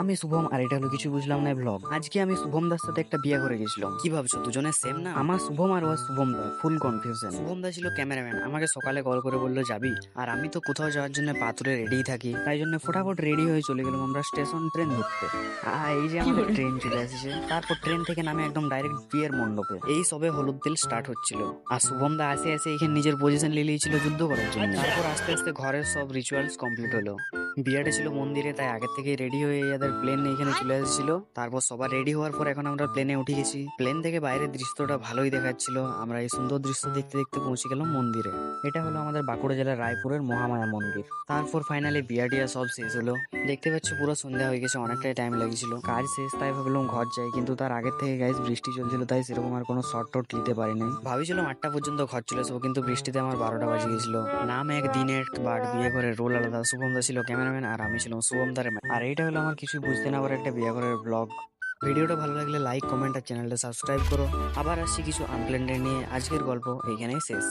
আমি শুভম আর এটা হলো কিছু বুঝলাম না ব্লগ আজকে আমি শুভম দার সাথে একটা বিয়ে করে গেছিলাম। কি ভাবছ? দুজনে সেম না? আমার শুভম আর ওর শুভম দা ফুল কনফিউশন শুভম দা ছিল ক্যামেরাম্যান আমাকে সকালে কল করে বলল যাবি? আর আমি তো কোথাও যাওয়ার জন্য পাথরে রেডি থাকি। তাই জন্য ফটাফট রেডি হয়ে চলে গেলাম আমরা স্টেশন ট্রেন ধরতে। আর এই যে আমাদের ট্রেন চলে এসেছে তারপর ট্রেন থেকে নামে একদম ডাইরেক্ট বিয়ের মণ্ডপে। এই সবে হলুদ তেল স্টার্ট হচ্ছিল। আর শুভম দা আসে আসে এখানে নিজের পজিশন নিয়ে নিয়েছিল যুদ্ধ করার জন্য। তারপর আস্তে আস্তে ঘরের সব রিচুয়ালস কমপ্লিট হলো। বিয়েটা ছিল মন্দিরে, তাই আগের থেকে রেডি হয়ে এদের প্লেন এখানে চলে এসেছিল। তারপর সবার রেডি হওয়ার পর এখন আমরা প্লেনে উঠে গেছি। প্লেন থেকে বাইরের দৃশ্যটা ভালোই দেখাচ্ছিল। আমরা এই সুন্দর দৃশ্য দেখতে দেখতে পৌঁছে গেলাম মন্দিরে। এটা হলো আমাদের বাঁকুড়া জেলার রায়পুরের মহামায়া মন্দির। তারপর ফাইনালি বিয়া টিয়া সব শেষ হলো। দেখতে পাচ্ছ পুরো সন্ধ্যা হয়ে গেছে, অনেকটাই টাইম লেগেছিল। কাজ শেষ, তাই ভাবলাম ঘর যাই, কিন্তু তার আগের থেকে গাইজ বৃষ্টি চলছিল, তাই সেরকম আর কোনো শর্ট টট নিতে পারি নাই। ভাবিছিলাম আটটা পর্যন্ত ঘর চলে আসব, কিন্তু বৃষ্টিতে আমার বারোটা বাজে গেছিল। নাম এক দিনের বাট বিয়ে করে রোল আলাদা, শুভম ছিল ক্যামেরাম্যান আর আমি ছিলাম শুভম দার আর এইটা হলো আমার কিছু বুঝতে না পারার একটা বিয়া করার ব্লগ ভিডিওটা ভালো লাগলে লাইক কমেন্ট আর চ্যানেলটা সাবস্ক্রাইব করো। আবার আসছি কিছু আনপ্ল্যান্ডেড নিয়ে। আজকের গল্প এইখানেই শেষ।